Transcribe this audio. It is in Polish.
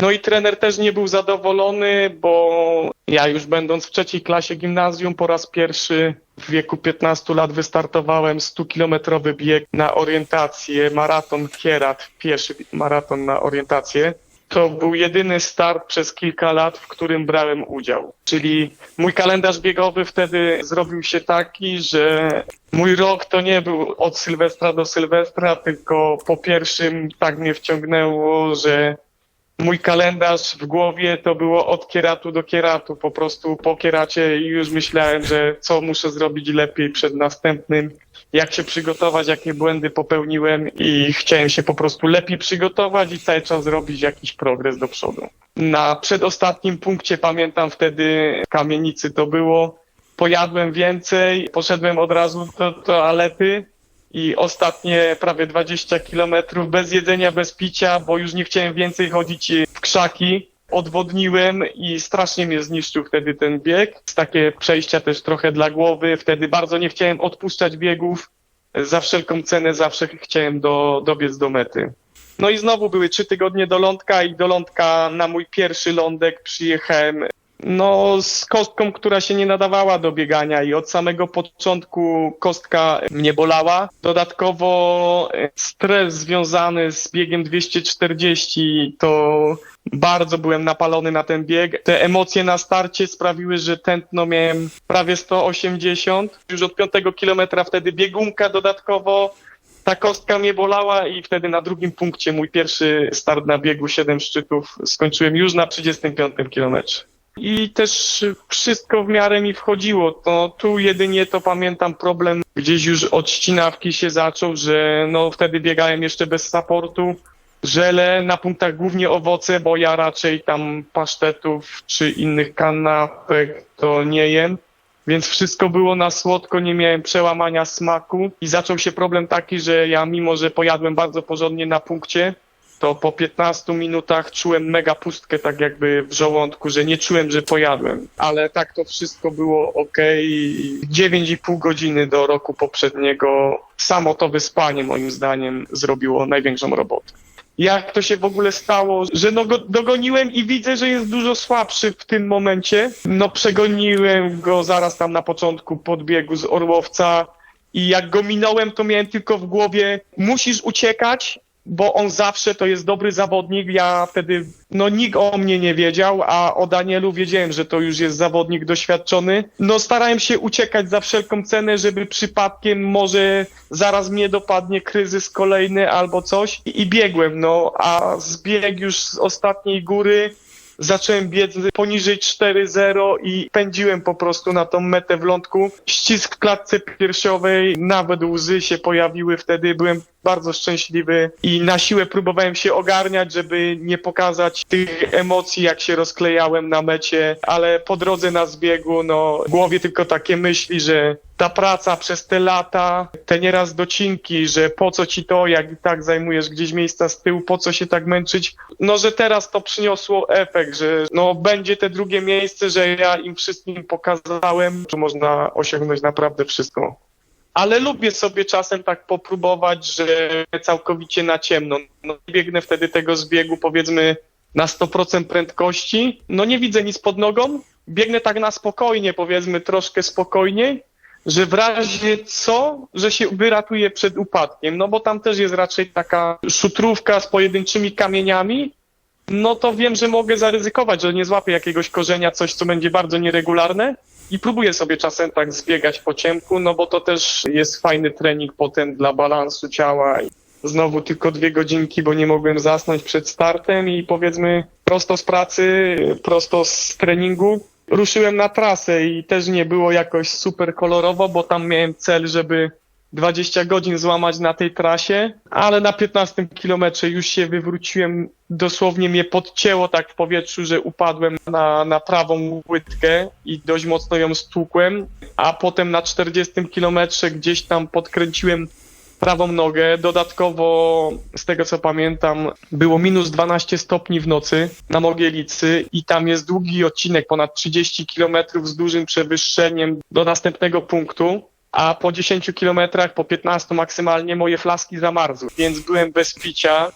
No i trener też nie był zadowolony, bo ja już będąc w trzeciej klasie gimnazjum po raz pierwszy w wieku 15 lat wystartowałem 100-kilometrowy bieg na orientację, maraton Kierat, pierwszy maraton na orientację. To był jedyny start przez kilka lat, w którym brałem udział. Czyli mój kalendarz biegowy wtedy zrobił się taki, że mój rok to nie był od Sylwestra do Sylwestra, tylko po pierwszym tak mnie wciągnęło, że mój kalendarz w głowie to było od kieratu do kieratu. Po prostu po kieracie już myślałem, że co muszę zrobić lepiej przed następnym, jak się przygotować, jakie błędy popełniłem i chciałem się po prostu lepiej przygotować i cały czas zrobić jakiś progres do przodu. Na przedostatnim punkcie pamiętam wtedy kamienicy to było. Pojadłem więcej, poszedłem od razu do toalety i ostatnie prawie 20 kilometrów bez jedzenia, bez picia, bo już nie chciałem więcej chodzić w krzaki. Odwodniłem i strasznie mnie zniszczył wtedy ten bieg. Takie przejścia też trochę dla głowy. Wtedy bardzo nie chciałem odpuszczać biegów. Za wszelką cenę zawsze chciałem do, dobiec do mety. No i znowu były trzy tygodnie do lądka i do lądka na mój pierwszy lądek przyjechałem no, z kostką, która się nie nadawała do biegania i od samego początku kostka mnie bolała. Dodatkowo e, stres związany z biegiem 240 to bardzo byłem napalony na ten bieg. Te emocje na starcie sprawiły, że tętno miałem prawie 180. Już od piątego kilometra wtedy biegunka dodatkowo. Ta kostka mnie bolała i wtedy na drugim punkcie mój pierwszy start na biegu 7 szczytów skończyłem już na 35 kilometrze. I też wszystko w miarę mi wchodziło. To tu jedynie to pamiętam problem gdzieś już od ścinawki się zaczął, że no wtedy biegałem jeszcze bez supportu. Żele na punktach głównie owoce, bo ja raczej tam pasztetów czy innych kanapek to nie jem. Więc wszystko było na słodko, nie miałem przełamania smaku i zaczął się problem taki, że ja mimo, że pojadłem bardzo porządnie na punkcie, to po 15 minutach czułem mega pustkę tak jakby w żołądku, że nie czułem, że pojadłem. Ale tak to wszystko było ok. 9,5 godziny do roku poprzedniego samo to wyspanie moim zdaniem zrobiło największą robotę. Jak to się w ogóle stało, że no go dogoniłem i widzę, że jest dużo słabszy w tym momencie. No przegoniłem go zaraz tam na początku podbiegu z Orłowca i jak go minąłem, to miałem tylko w głowie musisz uciekać, bo on zawsze to jest dobry zawodnik. Ja wtedy, no nikt o mnie nie wiedział, a o Danielu wiedziałem, że to już jest zawodnik doświadczony. No starałem się uciekać za wszelką cenę, żeby przypadkiem może zaraz mnie dopadnie kryzys kolejny albo coś i, i biegłem, no a zbieg już z ostatniej góry zacząłem biec poniżej 4-0 i pędziłem po prostu na tą metę w lądku. Ścisk w klatce piersiowej, nawet łzy się pojawiły wtedy, byłem bardzo szczęśliwy i na siłę próbowałem się ogarniać, żeby nie pokazać tych emocji, jak się rozklejałem na mecie, ale po drodze na zbiegu, no w głowie tylko takie myśli, że ta praca przez te lata, te nieraz docinki, że po co ci to, jak i tak zajmujesz gdzieś miejsca z tyłu, po co się tak męczyć, no że teraz to przyniosło efekt, że no będzie te drugie miejsce, że ja im wszystkim pokazałem, że można osiągnąć naprawdę wszystko ale lubię sobie czasem tak popróbować, że całkowicie na ciemno. No, biegnę wtedy tego zbiegu powiedzmy na 100% prędkości, no nie widzę nic pod nogą, biegnę tak na spokojnie, powiedzmy troszkę spokojniej, że w razie co, że się wyratuję przed upadkiem, no bo tam też jest raczej taka szutrówka z pojedynczymi kamieniami, no to wiem, że mogę zaryzykować, że nie złapię jakiegoś korzenia, coś, co będzie bardzo nieregularne, i próbuję sobie czasem tak zbiegać po ciemku, no bo to też jest fajny trening potem dla balansu ciała. Znowu tylko dwie godzinki, bo nie mogłem zasnąć przed startem i powiedzmy prosto z pracy, prosto z treningu ruszyłem na trasę i też nie było jakoś super kolorowo, bo tam miałem cel, żeby 20 godzin złamać na tej trasie, ale na 15 kilometrze już się wywróciłem, dosłownie mnie podcięło tak w powietrzu, że upadłem na, na prawą łydkę i dość mocno ją stłukłem, a potem na 40 kilometrze gdzieś tam podkręciłem prawą nogę. Dodatkowo, z tego co pamiętam, było minus 12 stopni w nocy na Mogielicy i tam jest długi odcinek, ponad 30 kilometrów z dużym przewyższeniem do następnego punktu a po 10 kilometrach, po 15 maksymalnie moje flaski zamarzły, więc byłem bez picia.